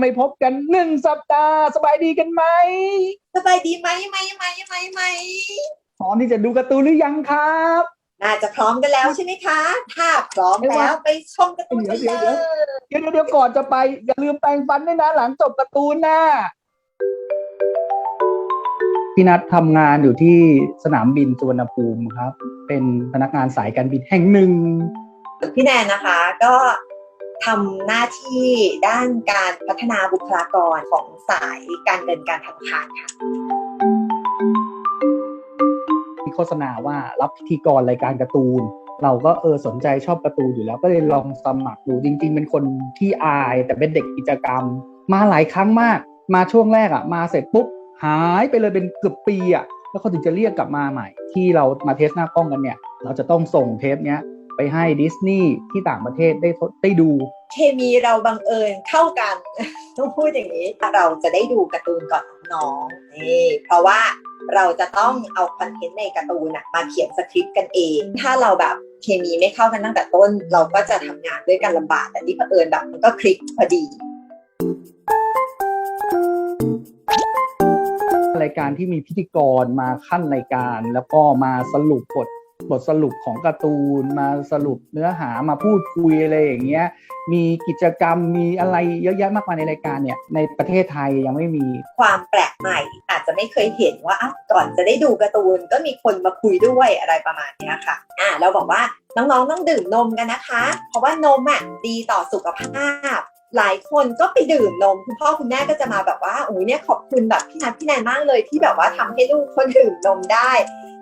ไม่พบกันหนึ่งสัปดาห์สบายดีกันไหมสบายดีไหมไหมไหมไหมไหมพร้อมที่จะดูการ์ตูนหรือยังครับน่าจะพร้อมกันแล้วใช่ไหมคะ ถ้าพร้อมไม่ว่าแล้วไปชมกันเดี๋ยวเลเดี๋ยวเดี๋ยวยเดี๋ยวเดี๋ยวก่อนจะไป อย่าลืมแปรงฟันด้วยนะหลังจบการ์ตูนนะพี่นัททำงานอยู่ที่สนามบินสุวรรณภูมิครับ เป็นพนักงานสายการบินแห่งหนึ่งพี่แนนนะคะ ก็ ทำหน้าที่ด้านการพัฒนาบุคลากรของสายการเงินการธนาคารค่ะมีโฆษณาว่ารับพิธีกรรายการการ์ตูน เราก็เออสนใจชอบการ์ตูนอยู่แล้วก็เลยลองสมัครดูจริง ๆ เป็นคนที่อาย แต่เป็นเด็กกิจกรรม มาหลายครั้งมาก มาช่วงแรกอะ่ะ มาเสร็จปุ๊บหายไปเลยเป็นเกือบปีอะ่ะแล้วเขาถึงจะเรียกกลับมาใหม่ ที่เรามาเทสหน้ากล้องกันเนี่ย เราจะต้องส่งเทปเนี้ย ให้ดิสนีย์ที่ต่างประเทศได้ทดได้ดู เคมีเราบังเอิญเข้ากัน ต้องพูดอย่างนี้ เราจะได้ดูการ์ตูนก่อนน้องๆนี่เพราะว่าเราจะต้องเอาคอนเทนต์ในการ์ตูนน่ะมาเขียนสคริปต์กันเอง ถ้าเราแบบเคมีไม่เข้ากันตั้งแต่ต้น เราก็จะทำงานด้วยกันลำบากแต่นี่เผอิญแบบมันก็คลิกพอดี รายการที่มีพิธีกรมาขั้นรายการ แล้วก็มาสรุปบท บทสรุปของการ์ตูนมาสรุปเนื้อหามาพูดคุยอะไรอย่างเงี้ย มีกิจกรรมมีอะไรเยอะแยะมากมายในรายการเนี่ย ในประเทศไทยยังไม่มี ความแปลกใหม่อาจจะไม่เคยเห็นว่าอะก่อนจะได้ดูการ์ตูนก็มีคนมาคุยด้วยอะไรประมาณนี้ค่ะ อ่าเราบอกว่าน้องๆต้องดื่มนมกันนะคะ เพราะว่านมอะดีต่อสุขภาพ หลายคนก็ไปดื่มนมคุณพ่อคุณแม่ก็จะมาแบบว่าโอ้ยเนี่ยขอบคุณแบบพี่นัทพี่แนนมากเลยที่แบบว่าทำให้ลูกคนดื่มนมได้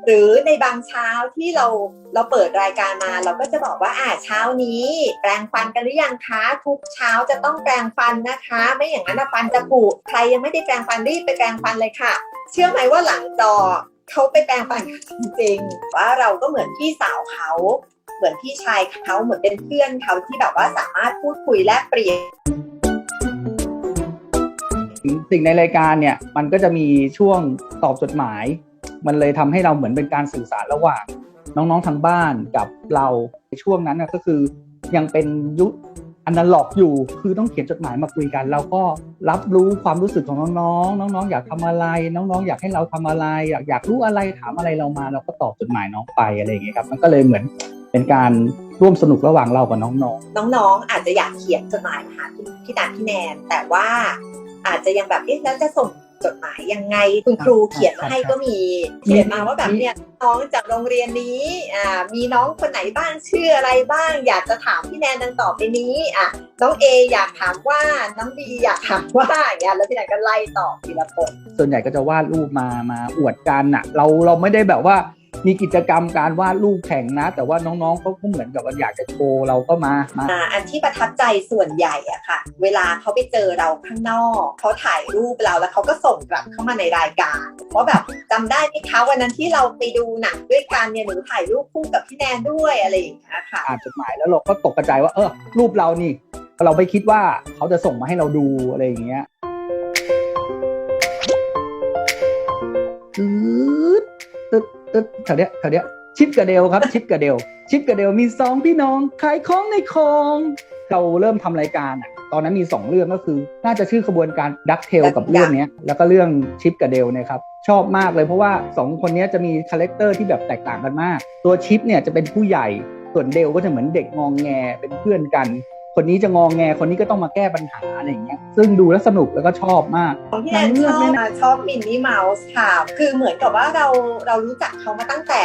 หรือในบางเช้าที่เราเราเปิดรายการมา เราก็จะบอกว่าอ่าเช้านี้ แปรงฟันกันหรือยังคะทุกเช้าจะต้องแปรงฟันนะคะ ไม่อย่างนั้นฟันจะผุใครยังไม่ได้แปรงฟันรีบไปแปรงฟันเลยค่ะ เชื่อไหมว่าหลังจอเขาไปแปรงฟันจริงๆว่าเราก็เหมือนพี่สาวเขา เหมือนพี่ชายเขาเหมือนเป็นเพื่อนเขาที่แบบว่าสามารถพูดคุยแลกเปลี่ยนสิ่งในรายการเนี่ยมันก็จะมีช่วงตอบจดหมาย มันเลยทำให้เราเหมือนเป็นการสื่อสารระหว่างน้องๆทางบ้านกับเราในช่วงนั้นก็คือยังเป็นยุคอนาล็อกอยู่คือต้องเขียนจดหมายมาคุยกัน เราก็รับรู้ความรู้สึกของน้องๆ น้องๆ อยากทำอะไร น้องๆ อยากให้เราทำอะไร อยากอยากรู้อะไรถามอะไรเรามา เราก็ตอบจดหมายน้องไปอะไรอย่างเงี้ยครับ มันก็เลยเหมือน เป็นการร่วมสนุกระหว่างเรากับน้องๆ น้องๆ อาจจะอยากเขียนจดหมายมาหาพี่พี่นันพี่แนน แต่ว่าอาจจะยังแบบเอ๊ะแล้วจะส่งจดหมายยังไงคุณครูเขียนมาให้ก็มีเขียนมาว่าแบบเนี่ยน้องจากโรงเรียนนี้อ่ามีน้องคนไหนบ้างชื่ออะไรบ้าง อยากจะถามพี่แนนดังต่อไปนี้อะน้องเออยากถามว่าน้องบีอยากถามว่าอย่างเงี้ยแล้วพี่แนนก็ไล่ตอบทีละคนส่วนใหญ่ก็จะวาดรูปมามาอวดกันอะเราเราไม่ได้แบบว่า มีกิจกรรมการวาดรูปแข่งนะ แต่ว่าน้องๆเขาก็เหมือนกับว่าอยากจะโชว์เราก็มามาอ่าอันที่ประทับใจส่วนใหญ่อะค่ะ เวลาเขาไปเจอเราข้างนอกเขาถ่ายรูปเราแล้วเขาก็ส่งกลับเข้ามาในรายการว่าแบบจำได้ไหมคะวันนั้นที่เราไปดูหนังด้วยกันเนี่ยหนูถ่ายรูปคู่กับพี่แนนด้วยอะไรอย่างเงี้ยค่ะอ่านจดหมายแล้วเราก็ตกกระจายว่าเออรูปเรานี่ เราไม่คิดว่าเขาจะส่งมาให้เราดูอะไรอย่างเงี้ยตึ๊ด ตึ๊ดตึ๊ดแถวเนี้ยแถวเนี้ยชิปกับเดลครับ ชิปกับเดลชิปกับเดลมีสองพี่น้องขายของในคลองเราเริ่มทำรายการอะตอนนั้นมีสองเรื่องก็คือ น่าจะชื่อขบวนการดักเทลกับเรื่องเนี้ยแล้วก็เรื่องชิปกับเดลเนี่ยครับชอบมากเลยเพราะว่าสองคนเนี้ยจะมีคาแรคเตอร์ที่แบบแตกต่างกันมาก ตัวชิปเนี่ยจะเป็นผู้ใหญ่ส่วนเดลก็จะเหมือนเด็กงองแงเป็นเพื่อนกัน คนนี้จะงองแงคนนี้ก็ต้องมาแก้ปัญหาอะไรอย่างเงี้ยซึ่งดูแล้วสนุกแล้วก็ชอบมากของพี่แนนชอบนะชอบมินนี่เมาส์ค่ะคือเหมือนกับว่าเราเรารู้จักเขามาตั้งแต่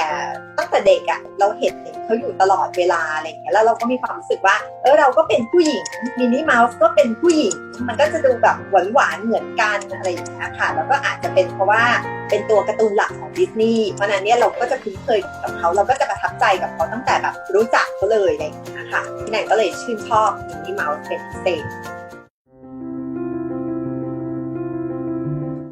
ตั้งแต่เด็กอะเราเห็นเขาอยู่ตลอดเวลาอะไรอย่างเงี้ยแล้วเราก็มีความรู้สึกว่าเออเราก็เป็นผู้หญิงมินนี่เมาส์ก็เป็นผู้หญิงมันก็จะดูแบบหวานหวานๆเหมือนกันอะไรอย่างเงี้ยค่ะแล้วก็อาจจะเป็นเพราะว่า เป็นตัวการ์ตูนหลักของดิสนีย์เพราะนั้นเนี่ยเราก็จะคุ้นเคยกับเขาเราก็จะประทับใจกับเขาตั้งแต่แบบรู้จักเขาเลยอะไรอย่างเงี้ยค่ะพี่แนนก็เลยชื่นชอบมินนี่เมาส์เป็นพิเศษ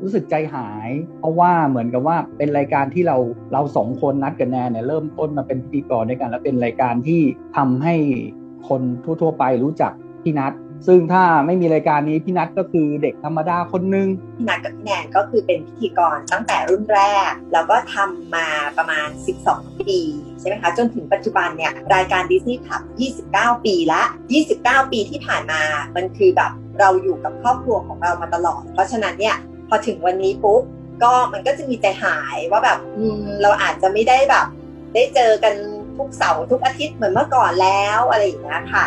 รู้สึกใจหาย เพราะว่าเหมือนกับว่าเป็นรายการที่เราเราสองคนนัดกับแนนเนี่ยเริ่มต้นมาเป็นพิธีกรด้วยกัน แล้วเป็นรายการที่ทำให้คนทั่ว ๆ ไปรู้จักพี่นัท ซึ่งถ้าไม่มีรายการนี้พี่นัทก็คือเด็กธรรมดาคนหนึงพี่นัทกับพี่แนนก็คือเป็นพิธีกรตั้งแต่รุ่นแรก แล้วก็ทำมาประมาณ 12 ปีใช่ไหมคะจนถึงปัจจุบันเนี่ยรายการ Disney Club 29 ปีละ 29 ปีที่ผ่านมามันคือแบบเราอยู่กับครอบครัวของเรามาตลอด เพราะฉะนั้นเนี่ยพอถึงวันนี้ปุ๊บก็มันก็จะมีใจหายว่าแบบเราอาจจะไม่ได้แบบ ได้เจอกันทุกเสาร์ทุกอาทิตย์เหมือนเมื่อก่อนแล้วอะไรอย่างเงี้ยค่ะ